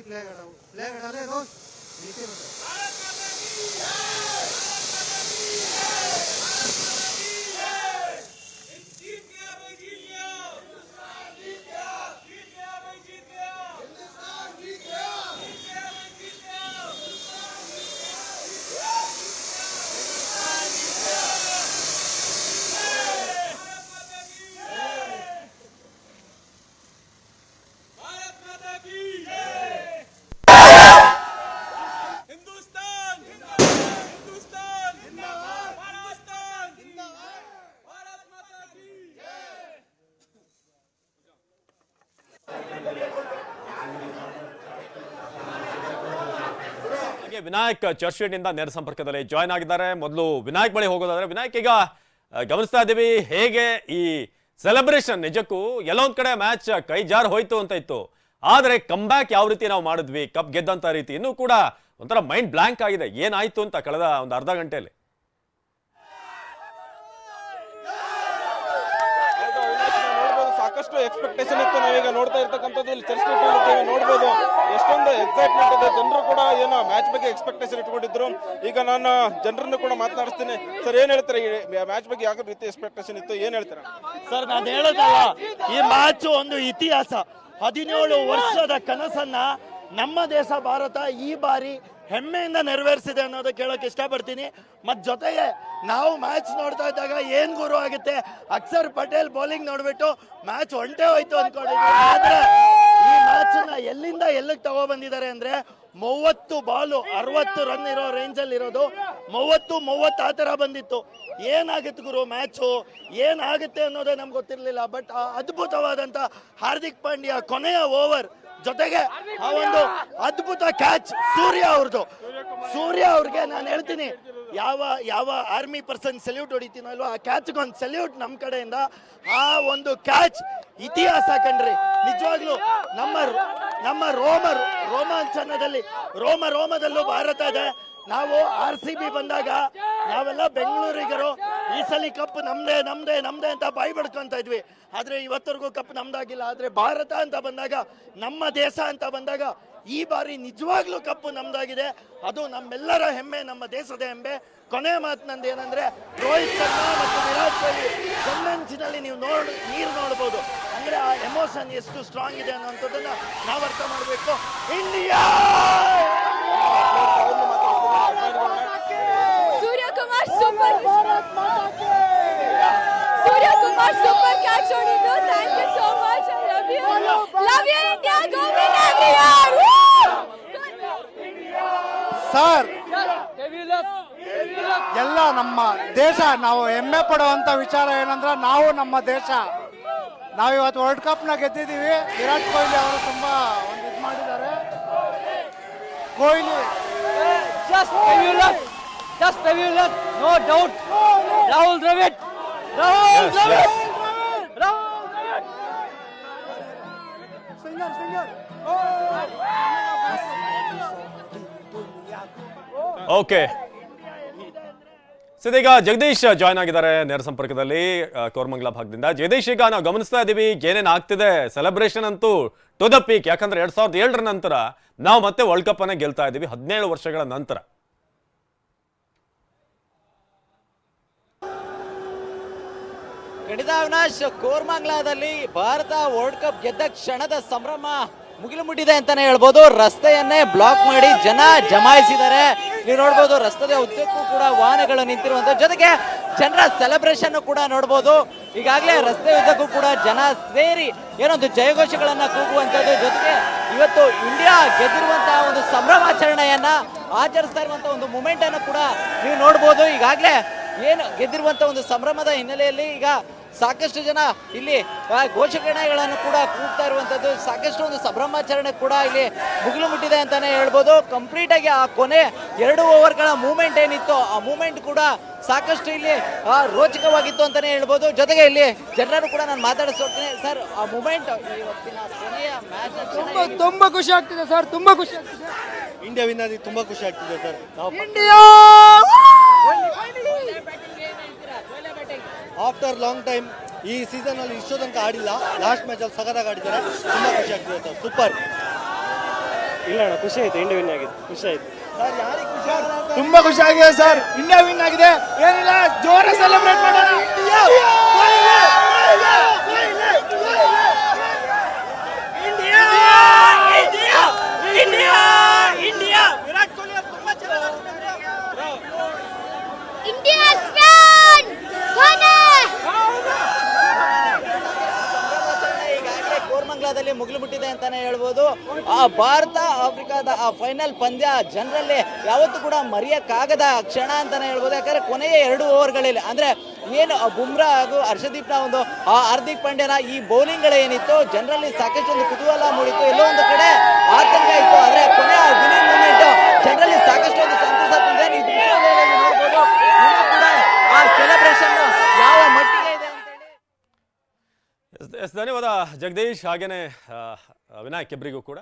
भाई फ्लैग हटाओ। फ्लैग हटा दे दोस्त। नीचे ವಿನಾಯಕ್ ಚರ್ಚ್ ಇಂದ ನೇರ ಸಂಪರ್ಕದಲ್ಲಿ ಜಾಯ್ನ್ ಆಗಿದ್ದಾರೆ. ಮೊದಲು ವಿನಾಯಕ್ ಬಳಿ ಹೋಗೋದಾದ್ರೆ, ವಿನಾಯಕ್ ಈಗ ಗಮನಿಸ್ತಾ ಇದ್ದೀವಿ. ಹೇಗೆ ಈ ಸೆಲೆಬ್ರೇಷನ್ ನಿಜಕ್ಕೂ ಎಲ್ಲೊಂದ್ ಕಡೆ ಮ್ಯಾಚ್ ಕೈ ಜಾರು ಹೋಯ್ತು ಅಂತ ಇತ್ತು. ಆದ್ರೆ ಬ್ಯಾಕ್ ಯಾವ ರೀತಿ ನಾವು ಮಾಡಿದ್ವಿ ಕಪ್ ಗೆದ್ದಂತ ರೀತಿ ಇನ್ನೂ ಕೂಡ ಒಂಥರ ಮೈಂಡ್ ಬ್ಲಾಂಕ್ ಆಗಿದೆ. ಏನಾಯ್ತು ಅಂತ ಕಳೆದ ಒಂದು ಅರ್ಧ ಗಂಟೆಯಲ್ಲಿ ಹೌದು, ಅವಿನಾಶ್, ನಾವು ನೋಡ್ಬೋದು ಸಾಕಷ್ಟು ಎಕ್ಸ್ಪೆಕ್ಟೇಷನ್ ಇತ್ತು. ನಾವೀಗ ನೋಡ್ತಾ ಇರ್ತಕ್ಕಂಥದ್ದು ಇಲ್ಲಿ ಚರ್ಚ್ ಇಟ್ಟಿದ್ದೇವೆ ನೋಡ್ಬೋದು. ಎಷ್ಟೊಂದು ಎಕ್ಸೈಟ್ಮೆಂಟ್ ಇದೆ. ಜನರು ಕೂಡ ಏನೋ ಮ್ಯಾಚ್ ಬಗ್ಗೆ ಎಕ್ಸ್ಪೆಕ್ಟೇಷನ್ ಇಟ್ಕೊಂಡಿದ್ರು. ಈಗ ನಾನು ಜನರನ್ನು ಕೂಡ ಮಾತನಾಡಿಸ್ತೀನಿ. ಸರ್, ಏನ್ ಹೇಳ್ತಾರೆ? ಮ್ಯಾಚ್ ಬಗ್ಗೆ ಯಾವ ರೀತಿ ಎಕ್ಸ್ಪೆಕ್ಟೇಷನ್ ಇತ್ತು? ಏನ್ ಹೇಳ್ತಾರೆ? ಸರ್, ನಾನು ಹೇಳೋದಲ್ಲ, ಈ ಮ್ಯಾಚ್ ಒಂದು ಇತಿಹಾಸ. ಹದಿನೇಳು ವರ್ಷದ ಕನಸನ್ನ ನಮ್ಮ ದೇಶ ಭಾರತ ಈ ಬಾರಿ ಹೆಮ್ಮೆಯಿಂದ ನೆರವೇರಿಸಿದೆ ಅನ್ನೋದು ಕೇಳೋಕೆ ಇಷ್ಟಪಡ್ತೀನಿ. ಮತ್ತು ಜೊತೆಗೆ ನಾವು ಮ್ಯಾಚ್ ನೋಡ್ತಾ ಇದ್ದಾಗ ಏನು ಗುರು ಆಗುತ್ತೆ? ಅಕ್ಷರ್ ಪಟೇಲ್ ಬೌಲಿಂಗ್ ನೋಡ್ಬಿಟ್ಟು ಮ್ಯಾಚ್ ಒಂಟೆ ಹೋಯ್ತು ಅನ್ಕೊಂಡಿದ್ವಿ ಆದರೆ ಈ ಮ್ಯಾಚ್ನ ಎಲ್ಲಿಂದ ಎಲ್ಲಿಗೆ ತಗೋಬಂದಿದ್ದಾರೆ ಅಂದರೆ ಮೂವತ್ತು ಬಾಲು, ಅರವತ್ತು ರನ್ ಇರೋ ರೇಂಜ್ ಅಲ್ಲಿ ಇರೋದು. ಮೂವತ್ತು ಮೂವತ್ತು ಆ ಥರ ಬಂದಿತ್ತು. ಏನಾಗುತ್ತೆ ಗುರು ಮ್ಯಾಚು ಏನಾಗುತ್ತೆ ಅನ್ನೋದೇ ನಮ್ಗೆ ಗೊತ್ತಿರಲಿಲ್ಲ. ಬಟ್ ಅದ್ಭುತವಾದಂತ ಹಾರ್ದಿಕ್ ಪಾಂಡ್ಯ ಕೊನೆಯ ಓವರ್ ಜೊತೆಗೆ ಆ ಒಂದು ಅದ್ಭುತ ಕ್ಯಾಚ್ ಸೂರ್ಯ ಅವ್ರದ್ದು ಸೂರ್ಯ ಅವ್ರಿಗೆ ನಾನು ಹೇಳ್ತೀನಿ ಯಾವ ಯಾವ ಆರ್ಮಿ ಪರ್ಸನ್ ಸೆಲ್ಯೂಟ್ ಹೊಡಿತೀನಲ್ವ ಆ ಕ್ಯಾಚ್ಗೊಂದು ಸೆಲ್ಯೂಟ್ ನಮ್ಮ ಕಡೆಯಿಂದ ಆ ಒಂದು ಕ್ಯಾಚ್ ಇತಿಹಾಸ ಕಣ್ರಿ. ನಿಜವಾಗ್ಲೂ ನಮ್ಮ ನಮ್ಮ ರೋಮರ್ ರೋಮಾಂಚನದಲ್ಲಿ ರೋಮ ರೋಮದಲ್ಲೂ ಭಾರತ ಇದೆ. ನಾವು ಆರ್ ಸಿ ಬಿ ಬಂದಾಗ ನಾವೆಲ್ಲ ಬೆಂಗಳೂರಿಗರು ಈ ಸಲ ಕಪ್ ನಮ್ದೇ ನಮ್ದೇ ನಮ್ದೇ ಅಂತ ಬಾಯಿ ಬಡ್ಕೊಂತ ಇದ್ವಿ. ಆದ್ರೆ ಇವತ್ತರೆಗೂ ಕಪ್ ನಮ್ದಾಗಿಲ್ಲ. ಆದ್ರೆ ಭಾರತ ಅಂತ ಬಂದಾಗ ನಮ್ಮ ದೇಶ ಅಂತ ಬಂದಾಗ ಈ ಬಾರಿ ನಿಜವಾಗ್ಲೂ ಕಪ್ಪು ನಮ್ದಾಗಿದೆ. ಅದು ನಮ್ಮೆಲ್ಲರ ಹೆಮ್ಮೆ ನಮ್ಮ ದೇಶದ ಹೆಮ್ಮೆ. ಕೊನೆ ಮಾತು ನಂದು ಏನಂದ್ರೆ ರೋಹಿತ್ ಶರ್ಮಾ ಮತ್ತು ವಿರಾಟ್ ಕೊಹ್ಲಿ ಕಣ್ಣಂಚಿನಲ್ಲಿ ನೀವು ನೋಡ್ ನೀರು ನೋಡ್ಬೋದು. ಅಂದ್ರೆ ಆ ಎಮೋಷನ್ ಎಷ್ಟು ಸ್ಟ್ರಾಂಗ್ ಇದೆ ಅನ್ನೋಂಥದ್ದನ್ನ ನಾವು ಅರ್ಥ ಮಾಡಬೇಕು. ಇಂಡಿಯಾ! ಅವ್ರನ್ನ ಮಾತಾಡ್ಸ್ತೀನಿ, Surya Kumar super Surya super super on Indo. Thank you so much I love you love you India go win everyone sir ಎಲ್ಲ ನಮ್ಮ ದೇಶ ನಾವು ಹೆಮ್ಮೆ ಪಡುವಂತ ವಿಚಾರ ಏನಂದ್ರೆ ನಾವು ನಮ್ಮ ದೇಶ. ನಾವು ಇವತ್ತು ವರ್ಲ್ಡ್ ಕಪ್ನ ಗೆದ್ದಿದ್ದೀವಿ. ವಿರಾಟ್ ಕೊಹ್ಲಿ ಅವರು ತುಂಬಾ ಒಂದು ಇದು ಮಾಡಿದ್ದಾರೆ. Kohli. Just just no doubt Rahul doubt. Rahul Dravid. Rahul Dravid. Okay ಸದೀಗ Jagadish join ಆಗಿದ್ದಾರೆ ನೇರ ಸಂಪರ್ಕದಲ್ಲಿ ಕೋರ್ಮಂಗ್ಲ ಭಾಗದಿಂದ. ಜಗದೀಶ್ ಈಗ ನಾವು ಗಮನಿಸ್ತಾ ಇದ್ದೀವಿ ಏನೇನ್ ಆಗ್ತಿದೆ ಸೆಲೆಬ್ರೇಷನ್ ಅಂತೂ ಟು ದ ಪೀಕ್ ಯಾಕಂದ್ರೆ ಎರಡ್ ಸಾವಿರದ ಏಳರ ನಂತರ ನಾವು ಮತ್ತೆ ವರ್ಲ್ಡ್ ಕಪ್ ಅನ್ನ ಗೆಲ್ತಾ ಇದ್ದೀವಿ ಹದಿನೇಳು ವರ್ಷಗಳ ನಂತರ. ಖಂಡಿತ ಅವಿನಾಶ್ ಕೋರ್ಮಂಗ್ಲಾದಲ್ಲಿ ಭಾರತ ವರ್ಲ್ಡ್ ಕಪ್ ಗೆದ್ದ ಕ್ಷಣದ ಸಂಭ್ರಮ ಮುಗಿಲು ಮುಟ್ಟಿದೆ ಅಂತಾನೆ ಹೇಳ್ಬೋದು. ರಸ್ತೆಯನ್ನೇ ಬ್ಲಾಕ್ ಮಾಡಿ ಜನ ಜಮಾಯಿಸಿದ್ದಾರೆ. ನೀವು ನೋಡ್ಬೋದು, ರಸ್ತೆಯ ಉದ್ದಕ್ಕೂ ಕೂಡ ವಾಹನಗಳು ನಿಂತಿರುವಂತ ಜೊತೆಗೆ ಜನರ ಸೆಲೆಬ್ರೇಷನ್ ಕೂಡ ನೋಡ್ಬೋದು. ಈಗಾಗಲೇ ರಸ್ತೆ ಉದ್ದಕ್ಕೂ ಕೂಡ ಜನ ಸೇರಿ ಏನೊಂದು ಜಯಘೋಷಗಳನ್ನ ಕೂಗುವಂತದ್ದು ಜೊತೆಗೆ ಇವತ್ತು ಇಂಡಿಯಾ ಗೆದ್ದಿರುವಂತಹ ಒಂದು ಸಂಭ್ರಮಾಚರಣೆಯನ್ನ ಆಚರಿಸ್ತಾ ಇರುವಂತಹ ಒಂದು ಮೂಮೆಂಟ್ ಅನ್ನು ಕೂಡ ನೀವು ನೋಡ್ಬೋದು. ಈಗಾಗಲೇ ಏನು ಗೆದ್ದಿರುವಂತಹ ಒಂದು ಸಂಭ್ರಮದ ಹಿನ್ನೆಲೆಯಲ್ಲಿ ಈಗ ಸಾಕಷ್ಟು ಜನ ಇಲ್ಲಿ ಘೋಷಣೆಗಳನ್ನು ಕೂಡ ಕೂಗ್ತಾ ಇರುವಂತದ್ದು. ಸಾಕಷ್ಟು ಒಂದು ಸಂಭ್ರಮಾಚರಣೆ ಕೂಡ ಇಲ್ಲಿ ಮುಗಿಲು ಮುಟ್ಟಿದೆ ಅಂತಾನೆ ಹೇಳ್ಬೋದು. ಕಂಪ್ಲೀಟ್ ಆಗಿ ಆ ಕೊನೆ ಎರಡು ಓವರ್ಗಳ ಮೂಮೆಂಟ್ ಏನಿತ್ತು ಆ ಮೂಮೆಂಟ್ ಕೂಡ ಸಾಕಷ್ಟು ಇಲ್ಲಿ ಆ, ರೋಚಕವಾಗಿತ್ತು ಅಂತಾನೆ ಹೇಳ್ಬೋದು. ಜೊತೆಗೆ ಇಲ್ಲಿ ಜನರು ಕೂಡ ನಾನು ಮಾತಾಡಿಸ್ತೇನೆ ಸರ್ ಆ ಮೂಮೆಂಟ್ ಕೊನೆಯ ಮ್ಯಾಚ್ ತುಂಬಾ ಖುಷಿ ಆಗ್ತಿದೆ ಸರ್ ತುಂಬಾ ಖುಷಿ ಆಗ್ತಿದೆ. ಇಂಡಿಯಾ ವಿನ್ ಆಗಿ ತುಂಬಾ ಖುಷಿ ಆಗ್ತಿದೆ sir India after long time ಈ ಸೀಸನ್ ಅಲ್ಲಿ ಇಷ್ಟೋ ತನಕ ಆಡಿಲ್ಲ. ಲಾಸ್ಟ್ ಮ್ಯಾಚ್ ಅಲ್ಲಿ ಸಗದಾಗ ಆಡಿದ್ದಾರೆ. ತುಂಬಾ ಖುಷಿ ಆಗ್ತಿದೆ ಸರ್ ಸೂಪರ್ ಇಲ್ಲ ಅಣ್ಣ ಖುಷಿ ಆಯ್ತು. ಇಂಡಿಯಾ ವಿನ್ ಆಗಿದೆ. ಖುಷಿ ಆಯ್ತು. ಸರ್ ಯಾರಿಗೆ ಖುಷಿ? ತುಂಬಾ ಖುಷಿ ಆಗಿದೆ ಸರ್ ಇಂಡಿಯಾ ವಿನ್ ಆಗಿದೆ. ಏನಿಲ್ಲ ಜೋರ ಸೆಲೆಬ್ರೇಟ್ ಮಾಡೋಣ ಇಂಡಿಯಾ ಫ್ಯಾನ್ ಕೊನೆ ಸಂಭ್ರಮಾಚರಣೆ ಈಗಾಗಲೇ ಕೋರ್ಮಂಗ್ಲಾದಲ್ಲಿ ಮುಗಿಲು ಬಿಟ್ಟಿದೆ ಅಂತಾನೆ ಹೇಳ್ಬೋದು. ಆ ಭಾರತ ಆಫ್ರಿಕಾದ ಆ ಫೈನಲ್ ಪಂದ್ಯ ಜನರಲ್ಲಿ ಯಾವತ್ತೂ ಕೂಡ ಮರೆಯಕ್ಕಾಗದ ಕ್ಷಣ ಅಂತಾನೆ ಹೇಳ್ಬೋದು. ಯಾಕಂದ್ರೆ ಕೊನೆಯ ಎರಡು ಓವರ್ಗಳಲ್ಲಿ ಅಂದ್ರೆ ಏನು ಬುಮ್ರಾ ಹಾಗೂ ಹರ್ಷದೀಪ್ನ ಒಂದು ಆ ಹಾರ್ದಿಕ್ ಪಾಂಡ್ಯನ ಈ ಬೌಲಿಂಗ್ ಏನಿತ್ತು, ಜನರಲ್ಲಿ ಸಾಕಷ್ಟು ಒಂದು ಕುತೂಹಲ ಮೂಡಿತ್ತು. ಎಲ್ಲೋ ಒಂದು ಕಡೆ ಆತಂಕ ಇತ್ತು. ಆದ್ರೆ ಮೂಮೆಂಟ್ ಜನರಲ್ಲಿ ಸಾಕಷ್ಟು ಒಂದು ಸಂತಸ ತಂದಿದೆ ನೀವು ದೃಶ್ಯಾವಳಿಯಲ್ಲಿ ನೋಡ್ಬೋದು ಇನ್ನೂ ಕೂಡ ಆ ಸೆಲೆಬ್ರೇಷನ್ ಯಾವ ಮಟ್ಟಿಗೆ ಇದೆ ಅಂತೇಳಿ ಎಸ್ ಧನ್ಯವಾದ ಜಗದೀಶ್ ಹಾಗೇನೆ ವಿನಾಯಕ್ ಇಬ್ಬರಿಗೂ ಕೂಡ.